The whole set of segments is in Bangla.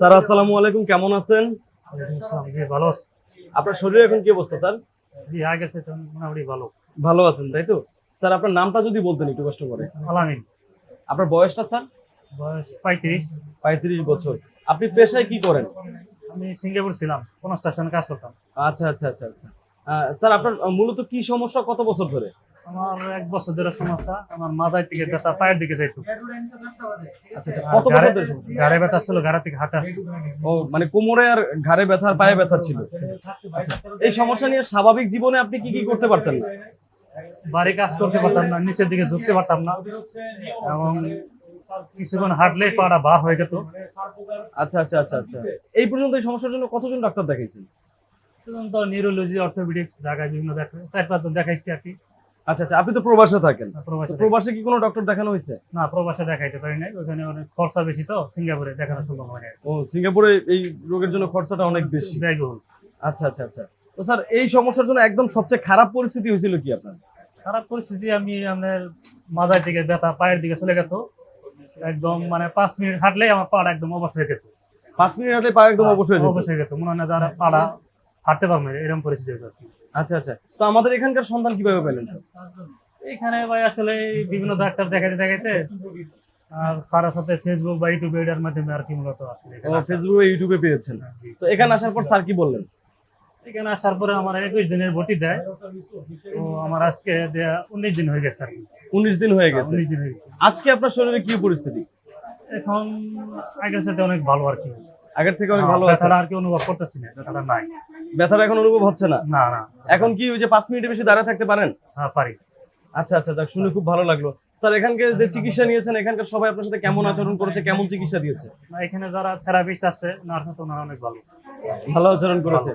স্যার আসসালামু আলাইকুম কেমন আছেন? ভালো আপনার শরীরে এখন কি অবস্থা স্যার? জি আগে মোটামুটি ভালো। ভালো আছেন তাই তো? স্যার আপনার নামটা যদি বলতেন একটু কষ্ট করে। আলামিন। আপনার বয়সটা স্যার? বয়স পঁয়ত্রিশ। পঁয়ত্রিশ বছর। আপনি পেশায় কি করেন? আমি সিঙ্গাপুর ছিলাম কনস্ট্রাকশনে কাজ করতাম। আচ্ছা আচ্ছা আচ্ছা আচ্ছা। স্যার আপনার মূলত কি সমস্যা কত বছর ধরে? আমার এক বছর ধরে সমস্যা আমার মাথায় থেকে ব্যথা পায়ের দিকে যাইতো। আচ্ছা আচ্ছা কত বছর ধরে সমস্যা? ব্যথা ছিল গাড়া থেকে হাঁটা আসতো। ও মানে কোমরে আর ঘাড়ে ব্যথা আর পায়ে ব্যথা ছিল। আচ্ছা এই সমস্যা নিয়ে স্বাভাবিক জীবনে আপনি কি কি করতে পারতেন? না বাড়ি কাজ করতে পারতাম না নিচের দিকে ঝুঁকতে পারতাম না। এবং কিছুক্ষণ হাঁটলে পাড়া বার হয়ে যেত আচ্ছা আচ্ছা আচ্ছা আচ্ছা। এই পর্যন্ত এই সমস্যার জন্য কতজন ডাক্তার দেখাইছেন? নিউরোলজি অর্থোপেডিক্স ঢাকায় বিভিন্ন দেখা চার পাঁচজন দেখাইছি আর কি। আচ্ছা আচ্ছা আপনি তো প্রবাসে থাকেন। প্রবাসে কি কোনো ডক্টর দেখানো হয়েছে? না প্রবাসে দেখাইতে পারি নাই। ওখানে অনেক খরচা বেশি তো সিঙ্গাপুরে দেখানো সম্ভব হয় না ও সিঙ্গাপুরে এই রোগের জন্য খরচাটা অনেক বেশি। ব্যয়বহুল। আচ্ছা আচ্ছা আচ্ছা। তো স্যার এই সমস্যার জন্য একদম সবচেয়ে খারাপ পরিস্থিতি হয়েছিল কি আপনার? খারাপ পরিস্থিতি আমি আপনার মাজার দিকে ব্যথা পায়ের দিকে চলে গেত। একদম মানে পাঁচ মিনিট হাঁটলে আমার পাড়া একদম অবশ হয়ে যেত। পাঁচ মিনিট হাঁটলে পা একদম অবশ্যই হয়ে যেত। অবশ হয়ে যেত। মনে হয় না যারা পাড়া হাঁটতে পারবে না এরকম পরিস্থিতি হতো আচ্ছা আচ্ছা। তো আমাদের এখানকার সন্তান কীভাবে পেলেন স্যার? এখানে ভাই আসলে বিভিন্ন ডাক্তার দেখাইতে দেখাইতে আর স্যারের সাথে ফেসবুক বা ইউটিউবে এটার মাধ্যমে আর কি মূলত আসলে। ফেসবুকে ইউটিউবে পেয়েছেন। তো এখানে আসার পর স্যার কি বললেন? এখানে আসার পরে আমার একুশ দিনের ভর্তি দেয়। তো আমার আজকে উনিশ দিন হয়ে গেছে আর কি। উনিশ দিন হয়ে গেছে। উনিশ দিন হয়ে গেছে। আজকে আপনার শরীরে কি পরিস্থিতি? এখন আগের সাথে অনেক ভালো আর কি। আগের থেকে অনেক ভালো আছে। আর কি অনুভব করতেছি না ব্যথাটা নাই। ব্যথাটা এখন অনুভব হচ্ছে না? না না। এখন কি ওই যে পাঁচ মিনিটের বেশি দাঁড়া থাকতে পারেন? হ্যাঁ পারি। আচ্ছা আচ্ছা যাক শুনে খুব ভালো লাগল। স্যার এখানকে যে চিকিৎসা নিয়েছেন এখানকার সবাই আপনার সাথে কেমন আচরণ করেছে কেমন চিকিৎসা দিয়েছে? না, এখানে যারা থেরাপিস্ট আছে নার্স আছে ওনারা অনেক ভালো। ভালো আচরণ করেছে।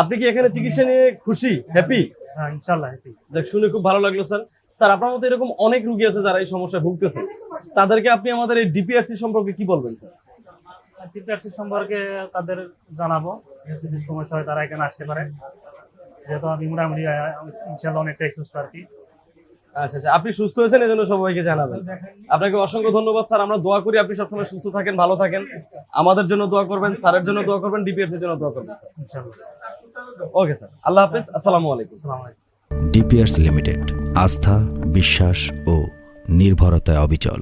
আপনি কি এখানে চিকিৎসা নিয়ে খুশি? হ্যাপি হ্যাঁ ইনশাল্লাহ happy। যাক শুনে খুব ভালো লাগল স্যার। স্যার আপনার মতো এরকম অনেক রুগী আছে যারা এই সমস্যায় ভুগতেছে। তাদেরকে আপনি আমাদের এই ডিপিআরসি সম্পর্কে কি বলবেন স্যার? টিপিআরসি সম্পর্কে তাদের জানাব যদি সমস্যা হয় তারা এখানে আসতে পারে। যেহেতু আমি মোটামুটি ইনশাল্লাহ অনেকটাই সুস্থ আর কি। আচ্ছা আচ্ছা আপনি সুস্থ হয়েছেন এজন্য সবাইকে জানাবেন। আপনাকে অসংখ্য ধন্যবাদ স্যার। আমরা দোয়া করি আপনি সবসময় সুস্থ থাকেন ভালো থাকেন। আমাদের জন্য দোয়া করবেন স্যারের জন্য দোয়া করবেন ডিপিআরসি এর জন্য দোয়া করবেন স্যার। Okay sir. আল্লাহ হাফেজ। আসসালামু আলাইকুম। আসসালামু আলাইকুম। লিমিটেড আস্থা বিশ্বাস ও নির্ভরতায় অবিচল।